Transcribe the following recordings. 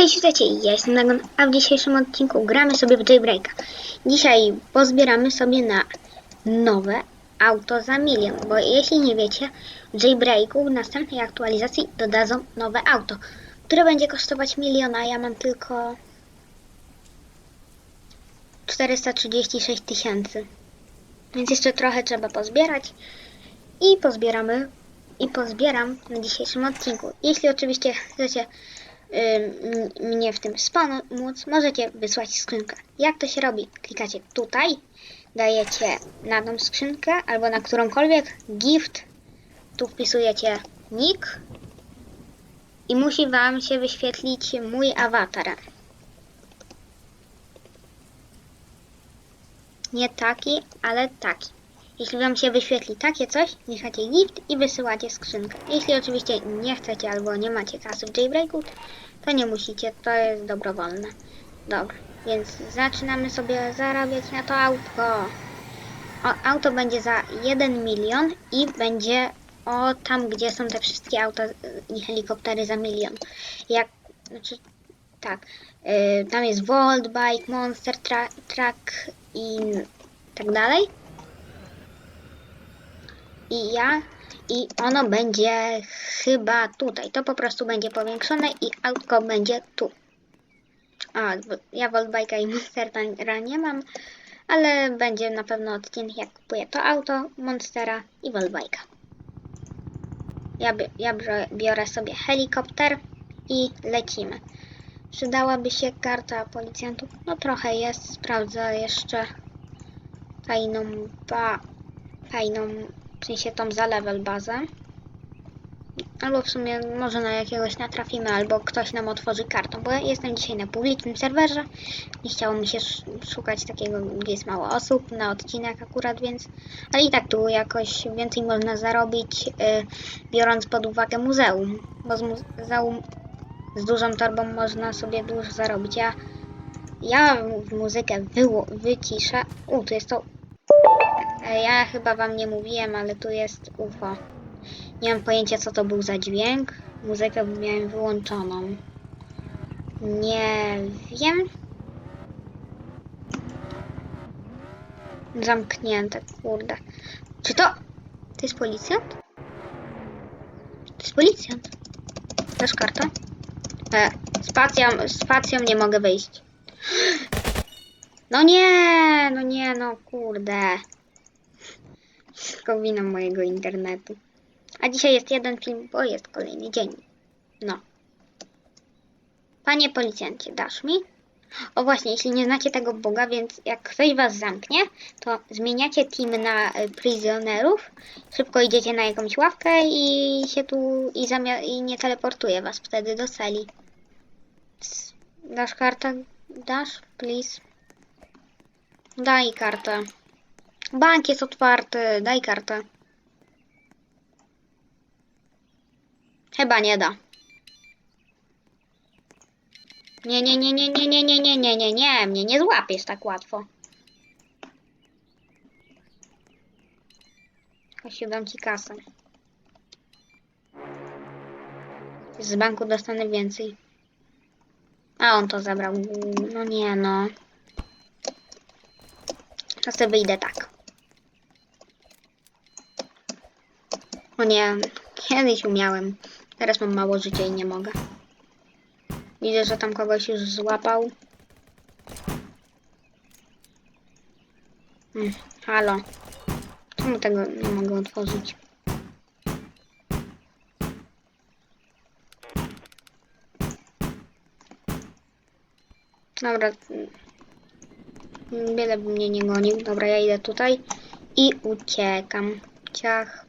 Cześć, witajcie, ja jestem Nagon, a w dzisiejszym odcinku gramy sobie w Jailbreaka. Dzisiaj pozbieramy sobie na nowe auto za milion, bo jeśli nie wiecie, w Jailbreaku w następnej aktualizacji dodadzą nowe auto, które będzie kosztować milion, a ja mam tylko 436 tysięcy. Więc jeszcze trochę trzeba pozbierać i pozbieramy i pozbieram na dzisiejszym odcinku. Jeśli oczywiście chcecie mnie w tym wspomóc, możecie wysłać skrzynkę. Jak to się robi? Klikacie tutaj, dajecie na tą skrzynkę albo na którąkolwiek gift, tu wpisujecie nick i musi Wam się wyświetlić mój awatar. Nie taki, ale taki. Jeśli Wam się wyświetli takie coś, klikacie gift i wysyłacie skrzynkę. Jeśli oczywiście nie chcecie albo nie macie kasy w jailbreaku, to nie musicie, to jest dobrowolne. Dobra, więc zaczynamy sobie zarabiać na to autko. O, auto będzie za 1 milion i będzie o tam, gdzie są te wszystkie auta y, i helikoptery za milion. Jak, znaczy, tak, y, tam jest Volt, Bike, Monster, Truck i tak dalej. I ja, i ono będzie chyba tutaj. To po prostu będzie powiększone i autko będzie tu. A, ja Voltbike'a i Monstera nie mam, ale będzie na pewno odcinek jak kupuję to auto, Monstera i Voltbike'a. Ja, ja biorę- sobie helikopter i lecimy. Przydałaby się karta policjantów? No trochę jest, sprawdzę jeszcze tajną ba tajną, w sensie tą za level bazę. Albo w sumie może na jakiegoś natrafimy, albo ktoś nam otworzy kartę, bo ja jestem dzisiaj na publicznym serwerze. Nie chciało mi się sz- szukać takiego, gdzie jest mało osób na odcinek akurat, więc... Ale i tak tu jakoś więcej można zarobić, y, biorąc pod uwagę muzeum, bo z muzeum z dużą torbą można sobie dużo zarobić. Ja, ja muzykę wyciszę. U, tu jest to Ja chyba wam nie mówiłem, ale tu jest UFO. Nie mam pojęcia co to był za dźwięk. Muzykę miałem wyłączoną. Nie wiem. Zamknięte, kurde. Czy to... To jest policjant? To jest policjant. Dasz kartę? E, spacją, spacją nie mogę wyjść. No nie, no nie, no kurde. Wszystko winą mojego internetu. A dzisiaj jest jeden film, bo jest kolejny dzień. No. Panie policjancie, dasz mi? O właśnie, jeśli nie znacie tego Boga, więc jak ktoś was zamknie, to zmieniacie team na y, prisonerów, szybko idziecie na jakąś ławkę i się tu i, i nie teleportuje was wtedy do. C- Dasz kartę? Dasz, please? Daj kartę. Bank jest otwarty, daj kartę. Chyba nie da. Nie, nie, nie, nie, nie, nie, nie, nie, nie, nie, nie, mnie nie złapiesz tak łatwo. Chodź, dam ci kasę. Z banku dostanę więcej. A on to zabrał. No nie, no. To sobie wyjdę tak. O nie, kiedyś umiałem. Teraz mam mało życia i nie mogę. Widzę, że tam kogoś już złapał. Hmm, halo. Czemu tego nie mogę otworzyć? Dobra. Wiele by mnie nie gonił. Dobra, ja idę tutaj i uciekam. Ciach.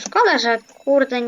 Szkoda, że kurde.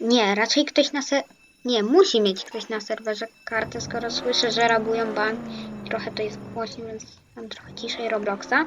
Nie, raczej ktoś na se... Nie, musi mieć ktoś na serwerze kartę, skoro słyszę, że rabują bank. Trochę to jest głośno, więc mam trochę ciszej Robloxa.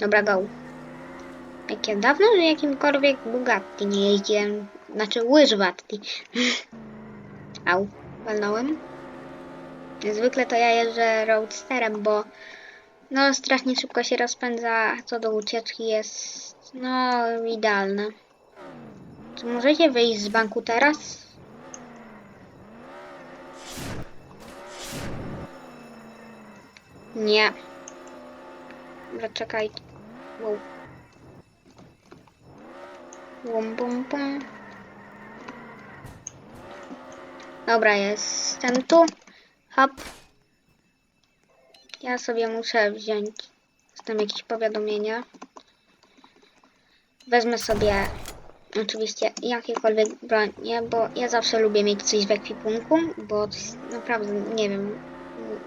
Dobra, go. Jak ja dawno że jakimkolwiek Bugatti nie jeździłem. Znaczy łyżwatti. Au, walnąłem. Zwykle to ja jeżdżę roadsterem, bo no strasznie szybko się rozpędza, a co do ucieczki jest no idealne. Czy możecie wyjść z banku teraz? Nie. Dobra, czekaj. Wow. Bum, bum, bum. Dobra, jestem tu. Hop. Ja sobie muszę wziąć tam jakieś powiadomienia. Wezmę sobie oczywiście jakiekolwiek bronie, bo ja zawsze lubię mieć coś w ekwipunku, bo naprawdę, nie wiem,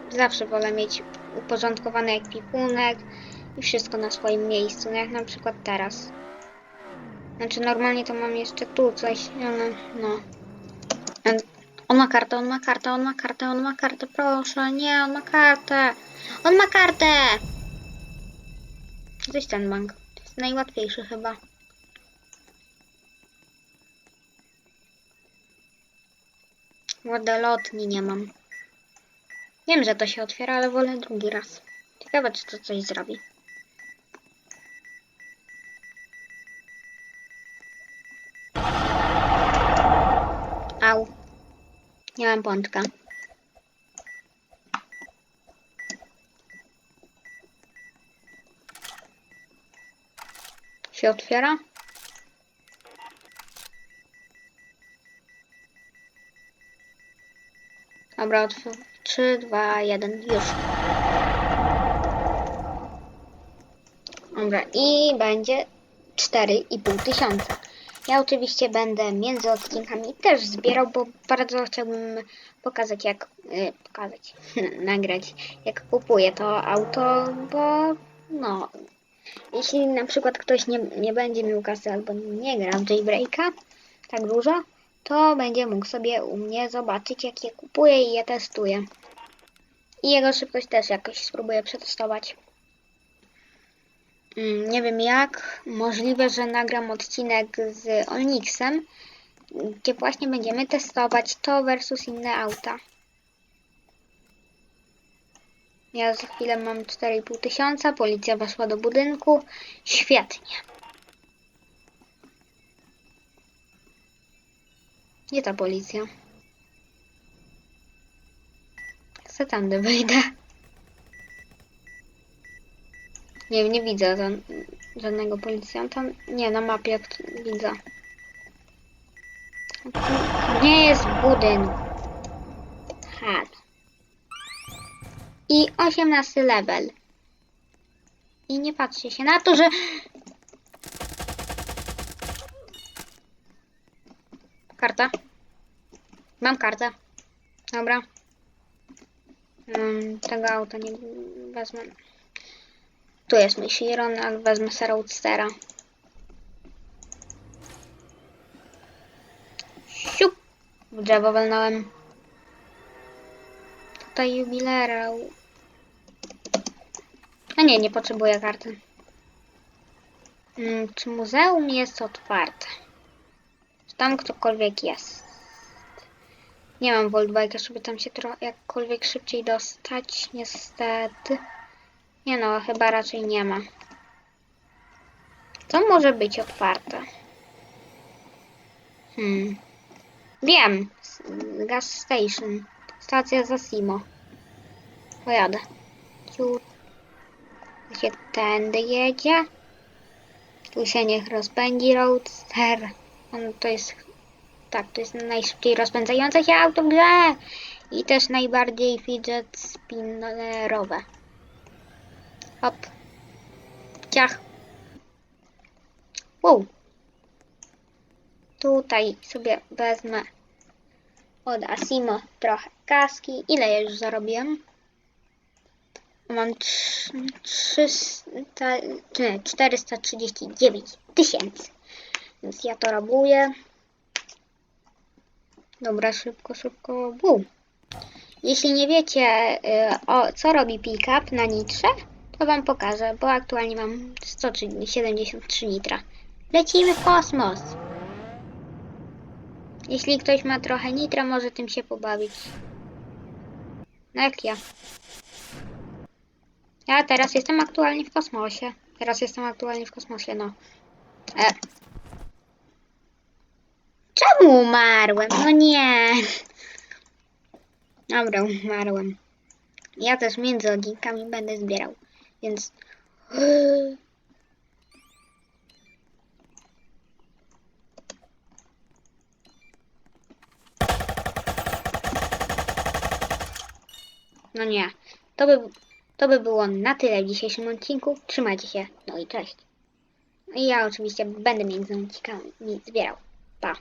zawsze wolę mieć uporządkowany ekwipunek i wszystko na swoim miejscu, no jak na przykład teraz. Znaczy normalnie to mam jeszcze tu coś, ale no. On ma kartę, on ma kartę, on ma kartę, on ma kartę, proszę, nie, on ma kartę. On ma kartę! Jest ten bank. To jest najłatwiejszy chyba. Łodelotni nie mam. Wiem, że to się otwiera, ale wolę drugi raz. Ciekawe, czy to coś zrobi. Au. Nie mam pączka. Się otwiera? Dobra, otw- 3, 2, 1, już. Dobra, i będzie 4,5 tysiąca. Ja oczywiście będę między odcinkami też zbierał, bo bardzo chciałbym pokazać jak, y, pokazać, nagrać jak kupuję to auto, bo no, jeśli na przykład ktoś nie, nie będzie miał kasy albo nie gra w jailbreaka tak dużo, to będzie mógł sobie u mnie zobaczyć jak je kupuję i je testuję. I jego szybkość też jakoś spróbuję przetestować. Mm, Nie wiem jak. Możliwe, że nagram odcinek z Onyxem, gdzie właśnie będziemy testować to versus inne auta. Ja za chwilę mam 4,5 tysiąca, policja weszła do budynku. Świetnie. Gdzie ta policja? Co tam wyjdę? Nie, nie widzę ża- żadnego policjanta. Nie, na mapie widzę. Nie jest budynku. Hal. I 18 level. I nie patrzcie się na to, że... Karta. Mam kartę. Dobra. Um, tego auta nie wezmę. Tu jest mój Chiron, ale wezmę sobie Roadstera. Siup! W drzewo walnąłem. Tutaj jubilera. A nie, nie potrzebuję karty. Mm, czy muzeum jest otwarte? Czy tam ktokolwiek jest? Nie mam Voltbike'a, żeby tam się jakkolwiek szybciej dostać, niestety. Nie no, chyba raczej nie ma. Co może być otwarte? Hmm. Wiem. Gas station. Stacja Zasimo. Pojadę. Tu się tędy jedzie. Tu się niech rozpędzi Roadster. On to jest... Tak, to jest najszybciej rozpędzające się auto w grze. I też najbardziej fidget spinnerowe. Hop. Ciach. Wow. Tutaj sobie wezmę od Asimo trochę kaski. Ile ja już zarobiłem? Mam trz- 300, nie, 439 tysięcy. Więc ja to robuję. Dobra, szybko, szybko. Wow. Jeśli nie wiecie, y, o, co robi pick-up na nitrze, to wam pokażę, bo aktualnie mam 173 nitra. Lecimy w kosmos! Jeśli ktoś ma trochę nitra, może tym się pobawić. No jak ja. Ja teraz jestem aktualnie w kosmosie. Teraz jestem aktualnie w kosmosie, no. E. Znowu umarłem, no nie. Dobra, umarłem. Ja też między odcinkami będę zbierał, więc... No nie, to by, to by było na tyle w dzisiejszym odcinku. Trzymajcie się, no i cześć. No i ja oczywiście będę między odcinkami zbierał. Pa.